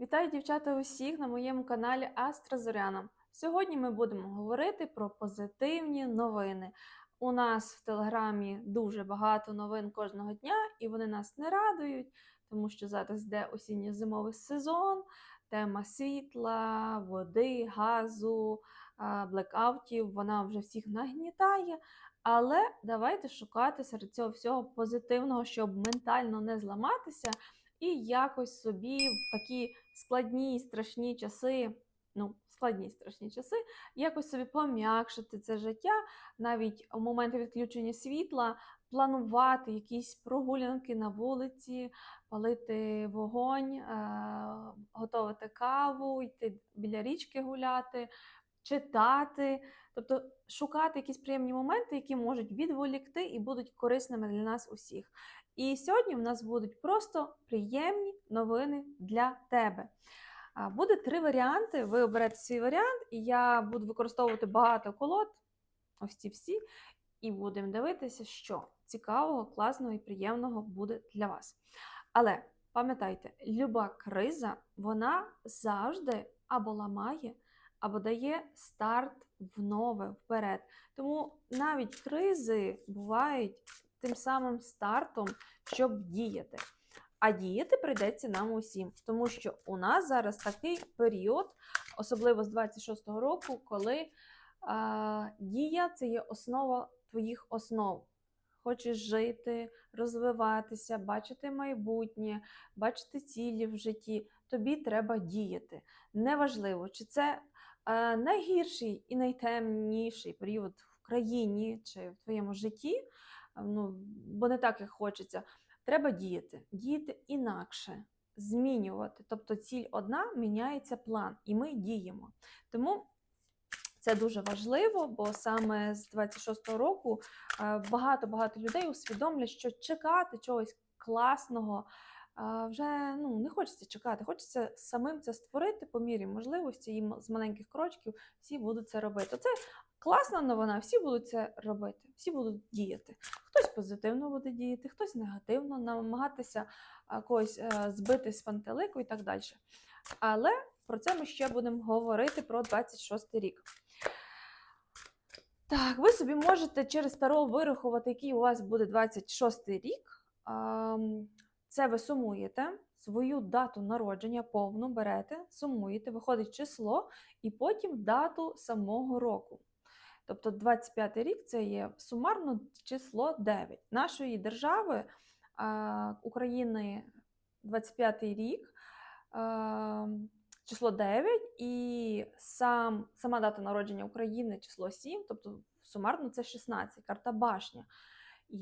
Вітаю дівчата усіх на моєму каналі Астра Зоряна. Сьогодні ми будемо говорити про позитивні новини. У нас в телеграмі дуже багато новин кожного дня, і вони нас не радують, тому що зараз йде осінньо-зимовий сезон, тема світла, води, газу, блекаутів, вона вже всіх нагнітає. Але давайте шукати серед цього всього позитивного, щоб ментально не зламатися і якось собі в такі складні страшні часи, ну, складні страшні часи, якось собі пом'якшити це життя, навіть у моменти відключення світла, планувати якісь прогулянки на вулиці, палити вогонь, е- готувати каву, йти біля річки гуляти. Читати, тобто шукати якісь приємні моменти, які можуть відволікти і будуть корисними для нас усіх. І сьогодні в нас будуть просто приємні новини для тебе. Буде три варіанти. Ви оберете свій варіант, і я буду використовувати багато колод, ось ці всі, і будемо дивитися, що цікавого, класного і приємного буде для вас. Але пам'ятайте, люба криза, вона завжди або ламає, або дає старт в нове вперед. Тому навіть кризи бувають тим самим стартом, щоб діяти. А діяти прийдеться нам усім, тому що у нас зараз такий період, особливо з 26-го року, коли а, дія це є основа твоїх основ. Хочеш жити, розвиватися, бачити майбутнє, бачити цілі в житті, тобі треба діяти. Неважливо, чи це найгірший і найтемніший період в країні чи в твоєму житті, ну, бо не так, як хочеться. Треба діяти, діяти інакше, змінювати. Тобто ціль одна, міняється план, і ми діємо. Тому це дуже важливо, бо саме з 26-го року багато-багато людей усвідомлять, що чекати чогось класного вже ну, не хочеться чекати, хочеться самим це створити по мірі можливості, і з маленьких крочків всі будуть це робити. Це класна новина, всі будуть це робити, всі будуть діяти. Хтось позитивно буде діяти, хтось негативно, намагатися когось е, збити з пантелику і так далі. Але про це ми ще будемо говорити про 26 рік. Так, ви собі можете через таро вирахувати, який у вас буде 26 рік. Це ви сумуєте свою дату народження, повну берете, сумуєте, виходить число, і потім дату самого року. Тобто 25 рік це є сумарно число 9. Нашої держави України 25 рік. Число 9 і сам, сама дата народження України число 7, тобто сумарно це 16, карта башня. І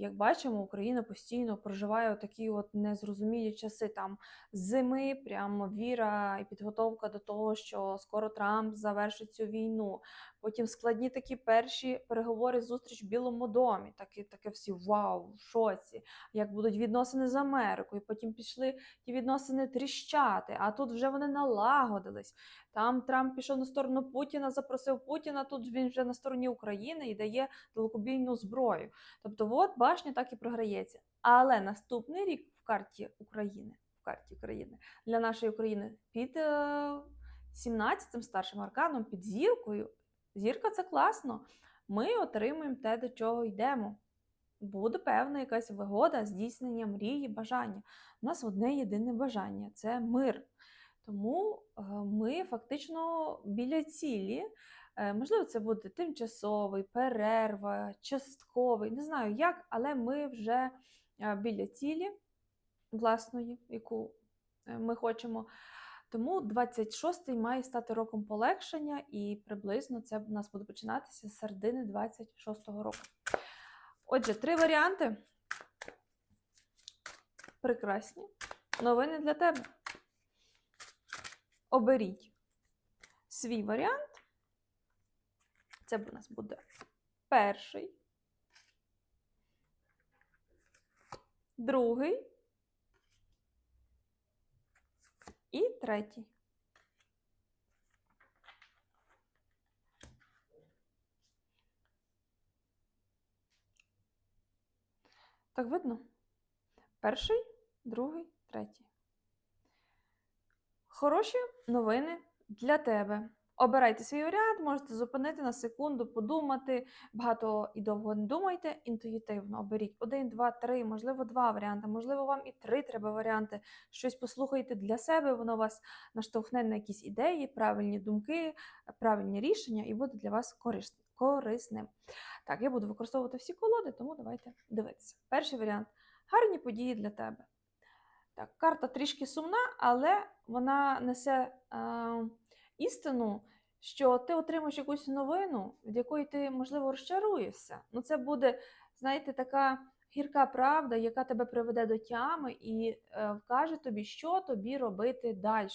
як бачимо, Україна постійно проживає такі от незрозумілі часи там зими, прямо віра і підготовка до того, що скоро Трамп завершить цю війну. Потім складні такі перші переговори, зустріч в Білому домі. Такі таке всі вау, в шоці, як будуть відносини з Америкою. Потім пішли ті відносини тріщати, а тут вже вони налагодились. Там Трамп пішов на сторону Путіна, запросив Путіна. Тут він вже на стороні України і дає далекобійну зброю. Тобто, от башня так і програється. Але наступний рік в карті України, в карті України для нашої України під 17-м старшим арканом, під зіркою. Зірка це класно. Ми отримуємо те, до чого йдемо. Буде певна якась вигода, здійснення мрії, бажання. У нас одне єдине бажання це мир. Тому е, ми фактично біля цілі. Е, можливо, це буде тимчасовий, перерва, частковий, не знаю як, але ми вже е, біля цілі власної, яку ми хочемо. Тому 26-й має стати роком полегшення, і приблизно це в нас буде починатися з середини 26-го року. Отже, три варіанти. Прекрасні. Новини для тебе. Оберіть свій варіант. Це у нас буде перший, другий і третій. Так видно? Перший, другий, третій. Хороші новини для тебе. Обирайте свій варіант, можете зупинити на секунду, подумати. Багато і довго не думайте, інтуїтивно оберіть один, два, три, можливо, два варіанти, можливо, вам і три треба варіанти. Щось послухайте для себе, воно вас наштовхне на якісь ідеї, правильні думки, правильні рішення і буде для вас корисним. Так, я буду використовувати всі колоди, тому давайте дивитися. Перший варіант гарні події для тебе. Так, карта трішки сумна, але вона несе е, істину, що ти отримаєш якусь новину, від якої ти, можливо, розчаруєшся. Ну, це буде, знаєте, така гірка правда, яка тебе приведе до тями і е, вкаже тобі, що тобі робити далі.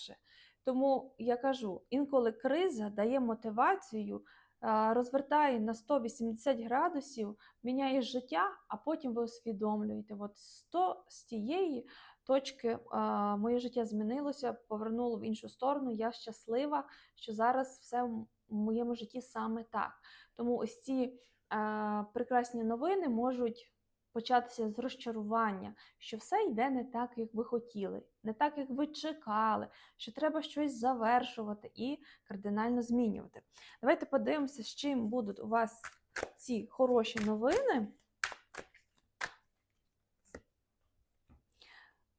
Тому я кажу, інколи криза дає мотивацію, розвертає на 180 градусів, міняє життя, а потім ви усвідомлюєте, от 100 з тієї точки моє життя змінилося, повернуло в іншу сторону. Я щаслива, що зараз все в моєму житті саме так. Тому ось ці прекрасні новини можуть початися з розчарування, що все йде не так, як ви хотіли, не так, як ви чекали, що треба щось завершувати і кардинально змінювати. Давайте подивимося, з чим будуть у вас ці хороші новини.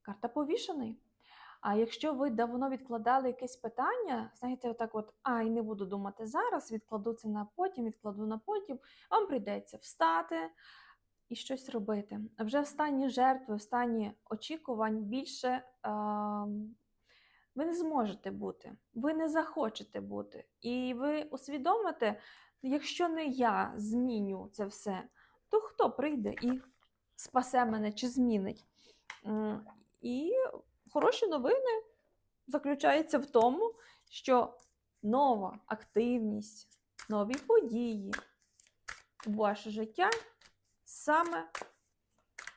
Карта повішений. А якщо ви давно відкладали якесь питання, знаєте, отак от, ай, не буду думати зараз, відкладу це на потім, відкладу на потім, вам прийдеться встати і щось робити. А Вже в стані жертви, в стані очікувань більше е, ви не зможете бути, ви не захочете бути. І ви усвідомите, якщо не я зміню це все, то хто прийде і спасе мене чи змінить? І хороші новини заключаються в тому, що нова активність, нові події в ваше життя саме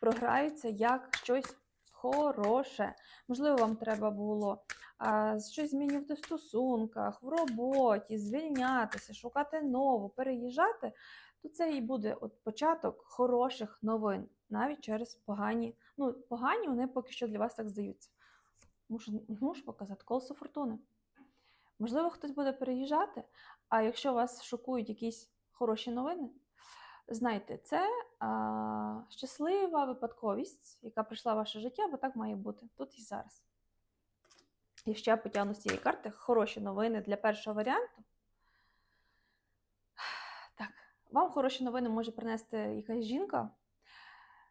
програються як щось хороше. Можливо, вам треба було а, щось змінювати в стосунках, в роботі, звільнятися, шукати нову, переїжджати, то це і буде от початок хороших новин, навіть через погані. Ну, погані вони поки що для вас так здаються. Мушу, мушу показати колесо фортуни. Можливо, хтось буде переїжджати, а якщо вас шокують якісь хороші новини, знайте, це а, щаслива випадковість, яка прийшла в ваше життя, бо так має бути тут і зараз. І ще потягну з цієї карти хороші новини для першого варіанту. Так, вам хороші новини може принести якась жінка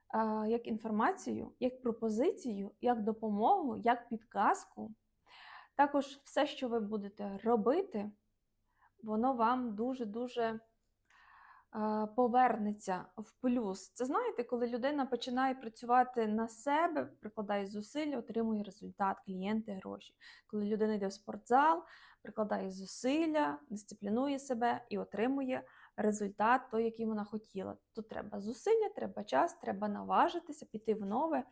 а, як інформацію, як пропозицію, як допомогу, як підказку. Також все, що ви будете робити, воно вам дуже-дуже повернеться в плюс. Це знаєте, коли людина починає працювати на себе, прикладає зусилля, отримує результат, клієнти, гроші. Коли людина йде в спортзал, прикладає зусилля, дисциплінує себе і отримує результат, той, який вона хотіла. Тут треба зусилля, треба час, треба наважитися, піти в нове,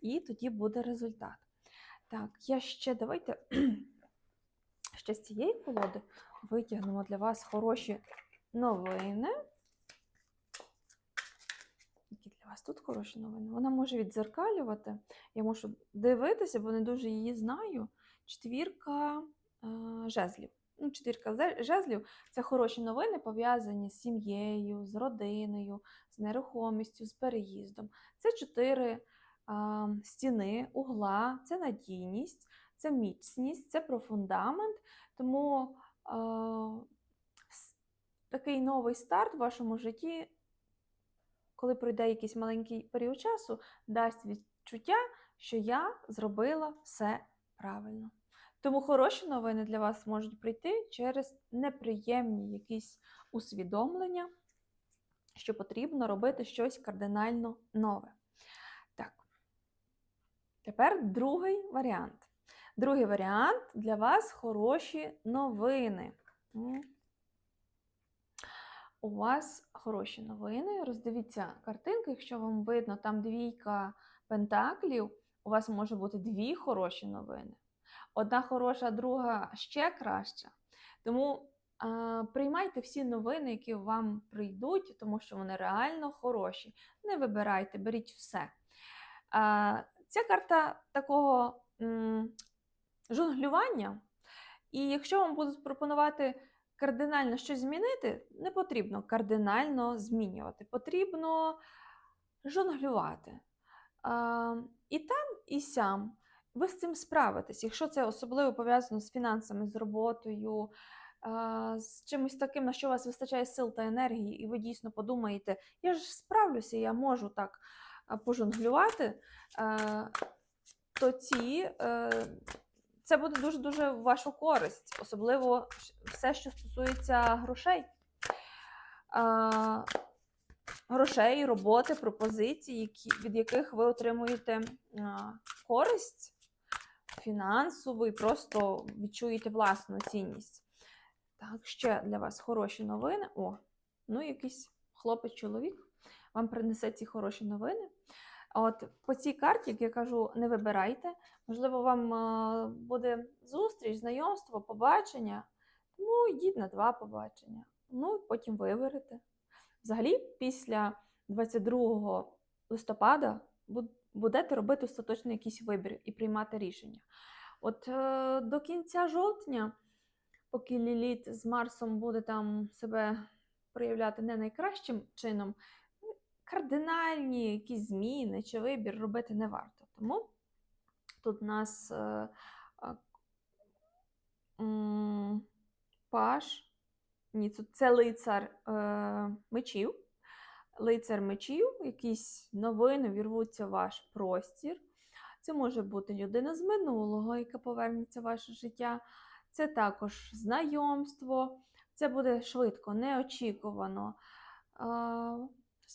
і тоді буде результат. Так, я ще давайте ще з цієї колоди витягнемо для вас хороші новини. Які тут хороші новини? Вона може відзеркалювати. Я можу дивитися, бо не дуже її знаю. Четвірка е, жезлів. Ну, четвірка жезлів це хороші новини, пов'язані з сім'єю, з родиною, з нерухомістю, з переїздом. Це чотири а, стіни, угла, це надійність, це міцність, це про фундамент. Тому а, такий новий старт в вашому житті, коли пройде якийсь маленький період часу, дасть відчуття, що я зробила все правильно. Тому хороші новини для вас можуть прийти через неприємні якісь усвідомлення, що потрібно робити щось кардинально нове. Так. Тепер другий варіант. Другий варіант для вас хороші новини. У вас хороші новини. Роздивіться картинку, якщо вам видно, там двійка пентаклів, у вас може бути дві хороші новини. Одна хороша, друга ще краща. Тому а, приймайте всі новини, які вам прийдуть, тому що вони реально хороші. Не вибирайте, беріть все. А, ця карта такого м, жонглювання. І якщо вам будуть пропонувати кардинально щось змінити, не потрібно кардинально змінювати. Потрібно жонглювати. А, і там, і сям. Ви з цим справитесь. Якщо це особливо пов'язано з фінансами, з роботою, з чимось таким, на що у вас вистачає сил та енергії, і ви дійсно подумаєте, я ж справлюся, я можу так пожонглювати, то ці, е, це буде дуже-дуже в вашу користь, особливо все, що стосується грошей. А, грошей, роботи, пропозицій, які, від яких ви отримуєте а, користь фінансову і просто відчуєте власну цінність. Так, ще для вас хороші новини. О, ну якийсь хлопець-чоловік вам принесе ці хороші новини. От по цій карті, як я кажу, не вибирайте. Можливо, вам е, буде зустріч, знайомство, побачення. Тому йдіть на два побачення. Ну, і потім виберете. Взагалі, після 22 листопада будете робити остаточний якийсь вибір і приймати рішення. От е, до кінця жовтня, поки Ліліт з Марсом буде там себе проявляти не найкращим чином, кардинальні якісь зміни чи вибір робити не варто. Тому тут у нас е, паш, ні, це лицар е, мечів. Лицар мечів, якісь новини вірвуться в ваш простір. Це може бути людина з минулого, яка повернеться в ваше життя. Це також знайомство. Це буде швидко, неочікувано.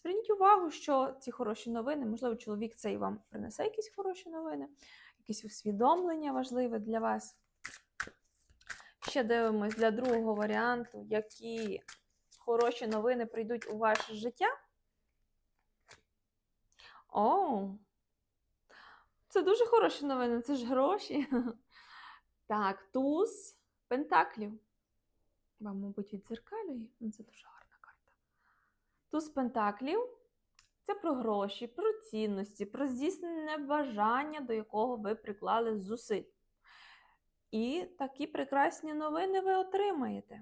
Зверніть увагу, що ці хороші новини, можливо, чоловік цей вам принесе якісь хороші новини, якісь усвідомлення важливе для вас. Ще дивимось для другого варіанту, які хороші новини прийдуть у ваше життя. О, це дуже хороші новини, це ж гроші. Так, туз пентаклів. Вам, мабуть, відзеркалює. Ну, Це дуже карта. Туз пентаклів це про гроші, про цінності, про здійснене бажання, до якого ви приклали зусиль. І такі прекрасні новини ви отримаєте.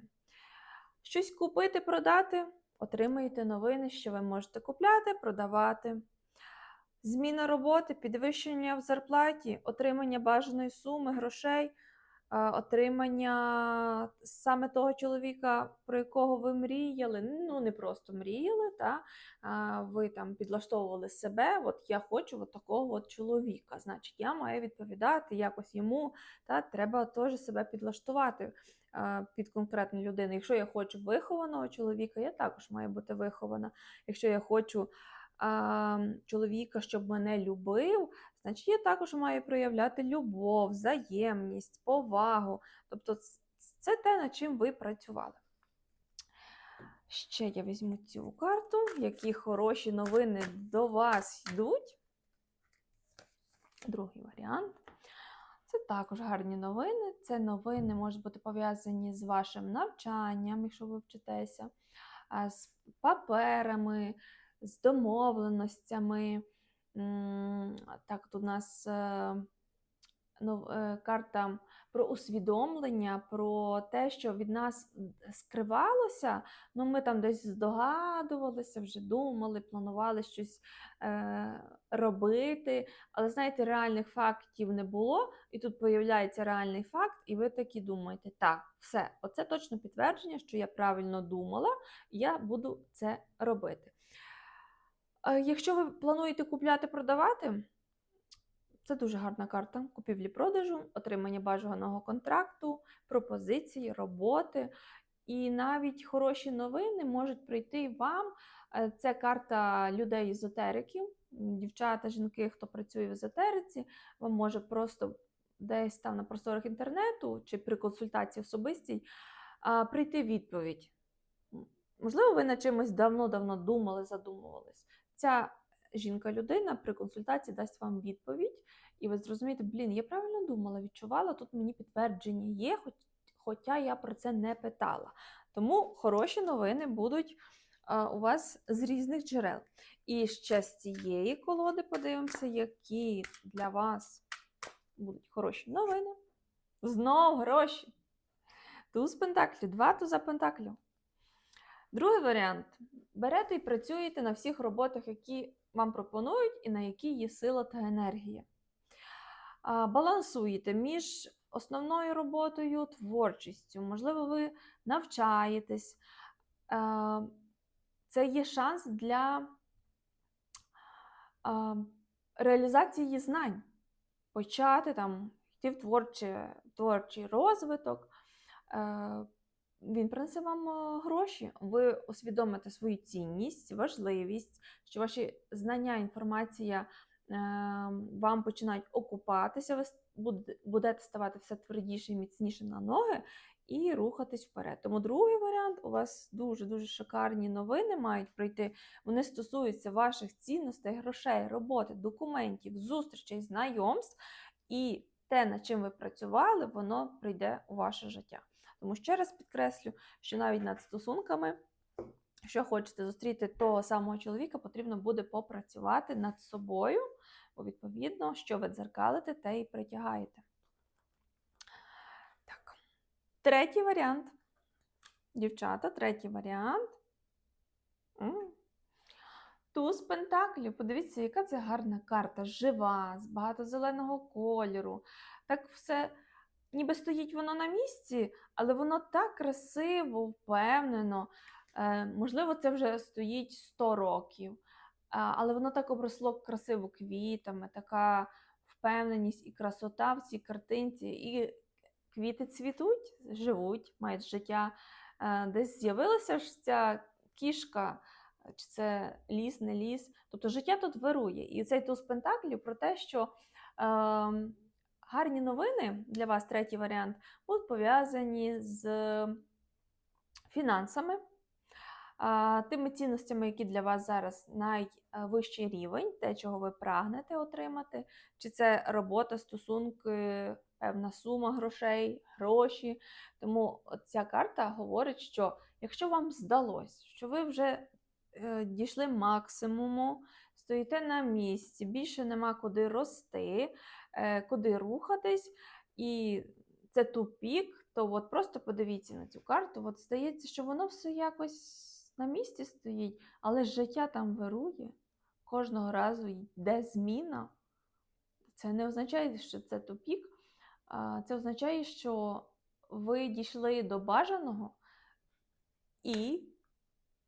Щось купити, продати, отримаєте новини, що ви можете купляти, продавати. Зміна роботи, підвищення в зарплаті, отримання бажаної суми, грошей, отримання саме того чоловіка, про якого ви мріяли. Ну, не просто мріяли, та? ви там підлаштовували себе. От я хочу от такого от чоловіка. Значить, я маю відповідати якось йому. Та? Треба теж себе підлаштувати е, під конкретну людину. Якщо я хочу вихованого чоловіка, я також маю бути вихована. Якщо я хочу чоловіка, щоб мене любив, значить я також маю проявляти любов, взаємність, повагу. Тобто це те, над чим ви працювали. Ще я візьму цю карту, які хороші новини до вас йдуть. Другий варіант. Це також гарні новини. Це новини можуть бути пов'язані з вашим навчанням, якщо ви вчитеся, з паперами, з домовленостями. Так, тут у нас е, карта про усвідомлення, про те, що від нас скривалося. Ну, ми там десь здогадувалися, вже думали, планували щось е, робити. Але знаєте, реальних фактів не було, і тут появляється реальний факт, і ви такі думаєте, так, все, оце точно підтвердження, що я правильно думала, я буду це робити. Якщо ви плануєте купляти, продавати, це дуже гарна карта купівлі-продажу, отримання бажаного контракту, пропозиції, роботи. І навіть хороші новини можуть прийти вам. Е, Це карта людей-езотериків, дівчата, жінки, хто працює в езотериці, вам може просто десь там на просторах інтернету чи при консультації особистій прийти відповідь. Можливо, ви над чимось давно-давно думали, задумувались. Ця жінка-людина при консультації дасть вам відповідь, і ви зрозумієте, блін, я правильно думала, відчувала, тут мені підтвердження є, хоч, хоча я про це не питала. Тому хороші новини будуть а, у вас з різних джерел. І ще з цієї колоди подивимося, які для вас будуть хороші новини. Знов гроші. Туз пентаклів, два туза пентаклів. Другий варіант. Берете і працюєте на всіх роботах, які вам пропонують, і на які є сила та енергія. Балансуєте між основною роботою, творчістю. Можливо, ви навчаєтесь. Це є шанс для реалізації знань. Почати там, йти в творче, творчий розвиток. Він принесе вам е, гроші. Ви усвідомите свою цінність, важливість, що ваші знання, інформація е, вам починають окупатися, ви будете ставати все твердіше і міцніше на ноги і рухатись вперед. Тому другий варіант у вас дуже-дуже шикарні новини мають прийти. Вони стосуються ваших цінностей, грошей, роботи, документів, зустрічей, знайомств. І те, над чим ви працювали, воно прийде у ваше життя. Тому ще раз підкреслю, що навіть над стосунками, якщо хочете зустріти того самого чоловіка, потрібно буде попрацювати над собою, бо відповідно, що ви дзеркалите, те і притягаєте. Так. Третій варіант. Дівчата, третій варіант. Туз Пентаклів. Подивіться, яка це гарна карта, жива, з багато зеленого кольору. Так все, ніби стоїть воно на місці, але воно так красиво, впевнено. Е, можливо, це вже стоїть 100 років, але воно так обросло красиво квітами, така впевненість і красота в цій картинці. І квіти цвітуть, живуть, мають життя. Е, десь з'явилася ж ця кішка чи це ліс, не ліс. Тобто життя тут вирує. І цей туз пентаклів про те, що е, гарні новини для вас, третій варіант, будуть пов'язані з фінансами, тими цінностями, які для вас зараз найвищий рівень, те, чого ви прагнете отримати, чи це робота, стосунки, певна сума грошей, гроші. Тому ця карта говорить, що якщо вам здалось, що ви вже е, дійшли максимуму, стоїте на місці, більше нема куди рости, куди рухатись, і це тупік, то от просто подивіться на цю карту. От здається, що воно все якось на місці стоїть, але життя там вирує. Кожного разу йде зміна. Це не означає, що це тупік, це означає, що ви дійшли до бажаного і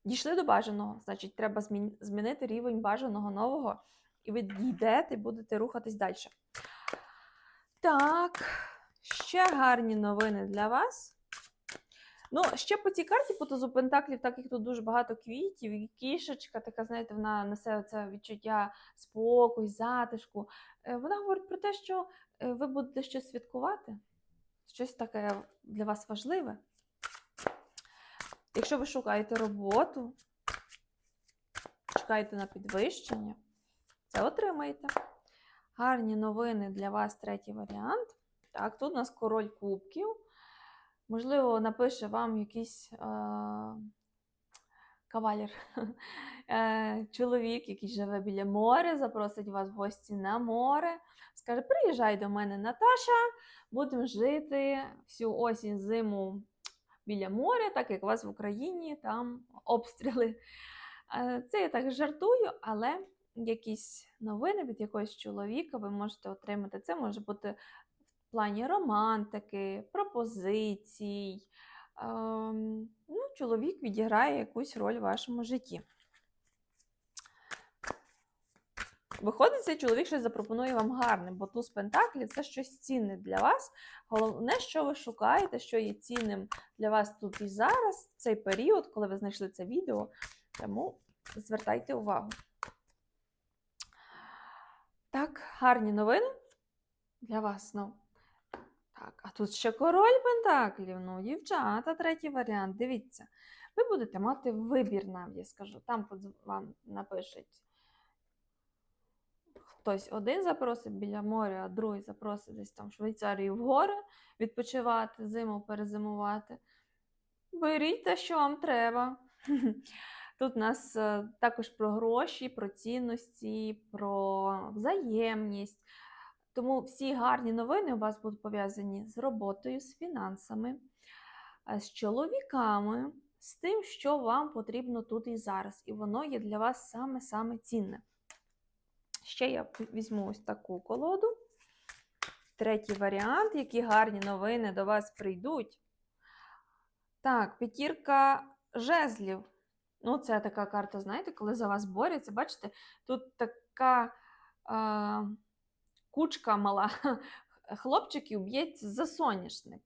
дійшли до бажаного. Значить, треба змінити рівень бажаного нового, і ви дійдете будете рухатись далі. Так, ще гарні новини для вас. Ну, ще по цій карті по тузу Пентаклів, так як тут дуже багато квітів, і кішечка, така, знаєте, вона несе це відчуття спокою, затишку. Е, Вона говорить про те, що е, ви будете щось святкувати, щось таке для вас важливе. Якщо ви шукаєте роботу, чекаєте на підвищення, це отримаєте. Гарні новини для вас, третій варіант. Так, тут у нас король кубків. Можливо, напише вам якийсь е, кавалер, е, чоловік, який живе біля моря, запросить вас в гості на море. Скаже: приїжджай до мене, Наташа, будемо жити всю осінь, зиму біля моря, так як у вас в Україні, там обстріли. Е, Це я так жартую, але якісь новини від якогось чоловіка ви можете отримати. Це може бути в плані романтики, пропозицій. Ем, ну, чоловік відіграє якусь роль в вашому житті. Виходить, цей чоловік щось запропонує вам гарне, бо туз пентаклів це щось цінне для вас. Головне, що ви шукаєте, що є цінним для вас тут і зараз, в цей період, коли ви знайшли це відео. Тому звертайте увагу. Так, гарні новини для вас. Ну. Так, а тут ще король пентаклів. Ну, дівчата, третій варіант. Дивіться, ви будете мати вибір нам, я скажу. Там вам напишуть. Хтось один запросить біля моря, а другий запросить десь там в Швейцарію в гори відпочивати, зиму перезимувати. Беріть те, що вам треба. Тут у нас е, також про гроші, про цінності, про взаємність. Тому всі гарні новини у вас будуть пов'язані з роботою, з фінансами, е, з чоловіками, з тим, що вам потрібно тут і зараз. І воно є для вас саме-саме цінне. Ще я візьму ось таку колоду. Третій варіант, які гарні новини до вас прийдуть. Так, п'ятірка жезлів. Ну, це така карта, знаєте, коли за вас борються. Бачите, тут така е, кучка мала хлопчиків б'ється за соняшник.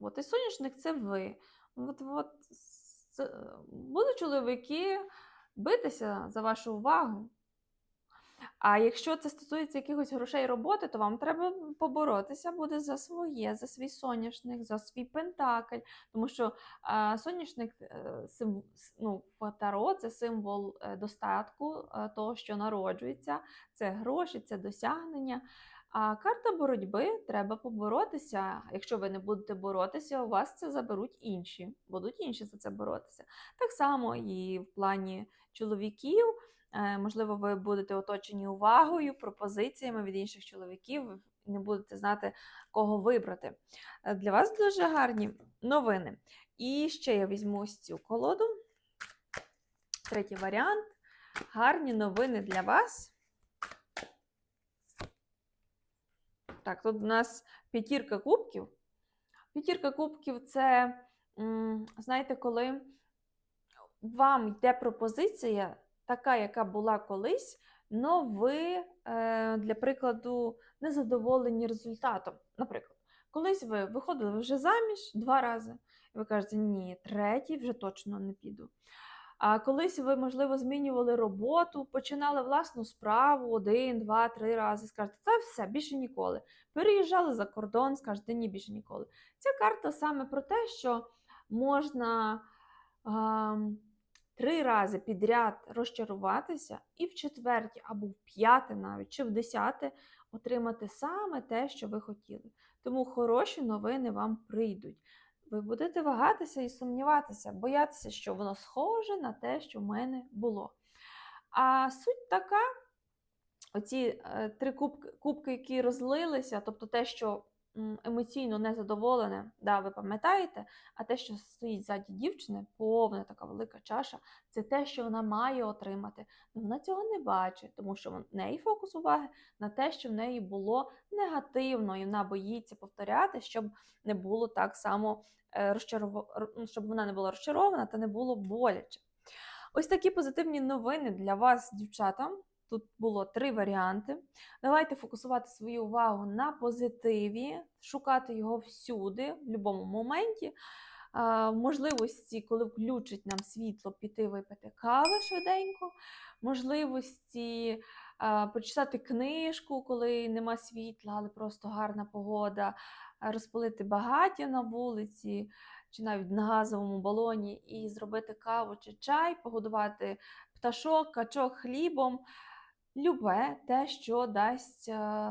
От і соняшник це ви. От, от, будуть чоловіки битися за вашу увагу. А якщо це стосується якихось грошей роботи, то вам треба поборотися буде за своє, за свій соняшник, за свій пентакль. Тому що а, соняшник е, сим, ну, Таро це символ е, достатку, е, того, що народжується, це гроші, це досягнення. А карта боротьби треба поборотися. Якщо ви не будете боротися, у вас це заберуть інші, будуть інші за це боротися. Так само і в плані чоловіків. Е, Можливо, ви будете оточені увагою, пропозиціями від інших чоловіків, не будете знати, кого вибрати. Е, Для вас дуже гарні новини. І ще я візьму ось цю колоду. Третій варіант. Гарні новини для вас. Так, тут у нас п'ятірка кубків. П'ятірка кубків це, знаєте, коли вам йде пропозиція, така, яка була колись, але ви, е, для прикладу, не задоволені результатом. Наприклад, колись ви виходили вже заміж два рази, і ви кажете, ні, третій вже точно не піду. А колись ви, можливо, змінювали роботу, починали власну справу один, два, три рази, скажете, та все, більше ніколи. Переїжджали за кордон, скажете, ні, більше ніколи. Ця карта саме про те, що можна ам, три рази підряд розчаруватися, і в четверті, або в п'яте навіть, чи в десяте отримати саме те, що ви хотіли. Тому хороші новини вам прийдуть. Ви будете вагатися і сумніватися, боятися, що воно схоже на те, що в мене було. А суть така: оці е, три кубки, кубки, які розлилися, тобто те, що емоційно незадоволене, да, ви пам'ятаєте, а те, що стоїть ззаді дівчини, повна така велика чаша, це те, що вона має отримати. Ну, вона цього не бачить, тому що в неї фокус уваги на те, що в неї було негативно, і вона боїться повторяти, щоб не було так само е, розчаров... щоб вона не була розчарована та не було боляче. Ось такі позитивні новини для вас, дівчата. Тут було три варіанти. Давайте фокусувати свою увагу на позитиві, шукати його всюди, в будь-якому моменті. Можливості, коли включить нам світло, піти випити кави швиденько, можливості а, почитати книжку, коли нема світла, але просто гарна погода, розпалити багаття на вулиці чи навіть на газовому балоні і зробити каву чи чай, погодувати пташок, качок хлібом. Любе те, що дасть е,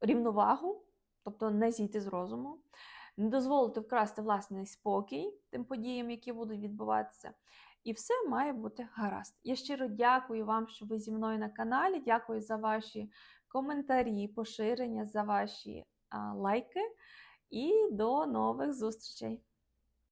рівновагу, тобто не зійти з розуму, не дозволити вкрасти власний спокій тим подіям, які будуть відбуватися. І все має бути гаразд. Я щиро дякую вам, що ви зі мною на каналі. Дякую за ваші коментарі, поширення, за ваші лайки. І до нових зустрічей!